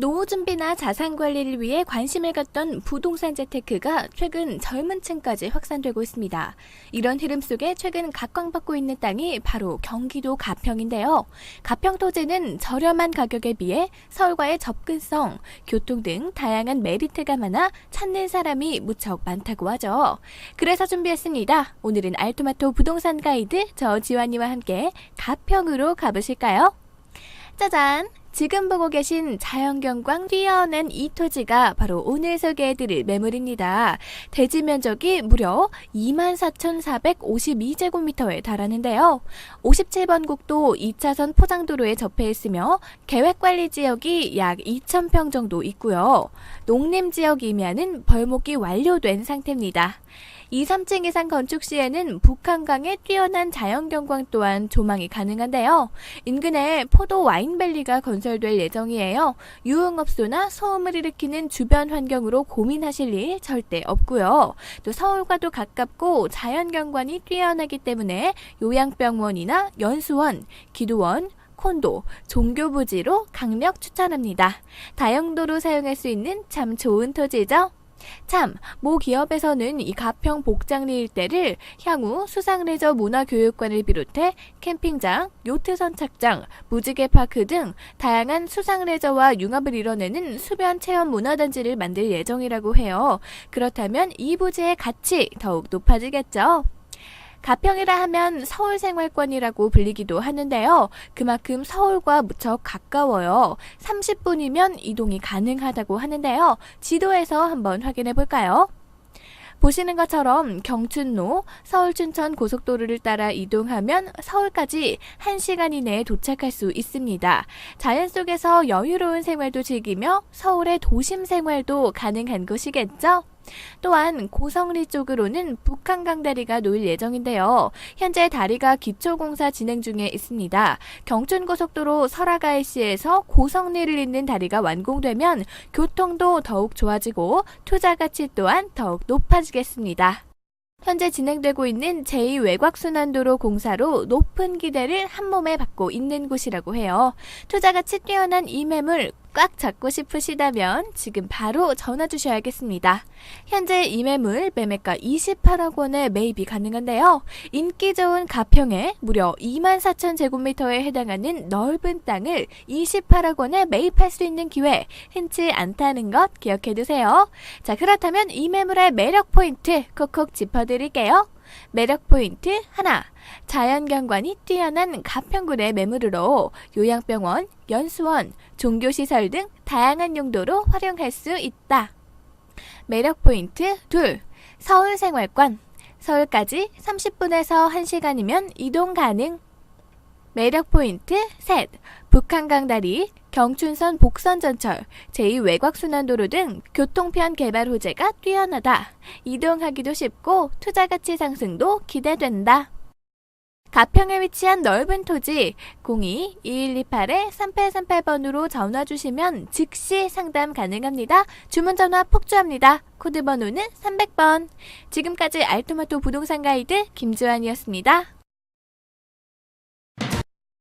노후 준비나 자산 관리를 위해 관심을 갖던 부동산 재테크가 최근 젊은 층까지 확산되고 있습니다. 이런 흐름 속에 최근 각광받고 있는 땅이 바로 경기도 가평인데요. 가평 토지는 저렴한 가격에 비해 서울과의 접근성, 교통 등 다양한 메리트가 많아 찾는 사람이 무척 많다고 하죠. 그래서 준비했습니다. 오늘은 알토마토 부동산 가이드 저 지환이와 함께 가평으로 가보실까요? 짜잔! 지금 보고 계신 자연경관 뛰어난 이 토지가 바로 오늘 소개해드릴 매물입니다. 대지 면적이 무려 24,452제곱미터에 달하는데요. 57번 국도 2차선 포장도로에 접해 있으며 계획관리 지역이 약 2,000평 정도 있고요. 농림지역이면은 벌목이 완료된 상태입니다. 2, 3층 이상 건축 시에는 북한강의 뛰어난 자연경관 또한 조망이 가능한데요. 인근에 포도 와인밸리가 건설될 예정이에요. 유흥업소나 소음을 일으키는 주변 환경으로 고민하실 일 절대 없고요. 또 서울과도 가깝고 자연경관이 뛰어나기 때문에 요양병원이나 연수원, 기도원, 콘도, 종교부지로 강력 추천합니다. 다용도로 사용할 수 있는 참 좋은 토지죠? 참, 모 기업에서는 이 가평 복장리 일대를 향후 수상레저 문화교육관을 비롯해 캠핑장, 요트 선착장, 무지개 파크 등 다양한 수상레저와 융합을 이뤄내는 수변 체험 문화단지를 만들 예정이라고 해요. 그렇다면 이 부지의 가치 더욱 높아지겠죠? 가평이라 하면 서울 생활권이라고 불리기도 하는데요. 그만큼 서울과 무척 가까워요. 30분이면 이동이 가능하다고 하는데요. 지도에서 한번 확인해 볼까요? 보시는 것처럼 경춘로, 서울 춘천 고속도로를 따라 이동하면 서울까지 1시간 이내에 도착할 수 있습니다. 자연 속에서 여유로운 생활도 즐기며 서울의 도심 생활도 가능한 곳이겠죠? 또한 고성리 쪽으로는 북한강 다리가 놓일 예정인데요. 현재 다리가 기초공사 진행 중에 있습니다. 경춘고속도로 설화가이시에서 고성리를 잇는 다리가 완공되면 교통도 더욱 좋아지고 투자 가치 또한 더욱 높아지겠습니다. 현재 진행되고 있는 제2외곽순환도로 공사로 높은 기대를 한몸에 받고 있는 곳이라고 해요. 투자 가치 뛰어난 이 매물 꽉 잡고 싶으시다면 지금 바로 전화 주셔야겠습니다. 현재 이 매물 매매가 28억 원에 매입이 가능한데요. 인기 좋은 가평에 무려 2만 4천 제곱미터에 해당하는 넓은 땅을 28억 원에 매입할 수 있는 기회 흔치 않다는 것 기억해 두세요. 자, 그렇다면 이 매물의 매력 포인트 콕콕 짚어드릴게요. 매력 포인트 하나. 자연경관이 뛰어난 가평군의 매물으로 요양병원, 연수원, 종교시설 등 다양한 용도로 활용할 수 있다. 매력 포인트 둘. 서울 생활권. 서울까지 30분에서 1시간이면 이동 가능. 매력 포인트 셋. 북한강 다리, 경춘선 복선전철, 제2외곽순환도로 등 교통편 개발 호재가 뛰어나다. 이동하기도 쉽고 투자 가치 상승도 기대된다. 가평에 위치한 넓은 토지 02-2128-3838번으로 전화 주시면 즉시 상담 가능합니다. 주문 전화 폭주합니다. 코드 번호는 300번. 지금까지 알토마토 부동산 가이드 김주환이었습니다.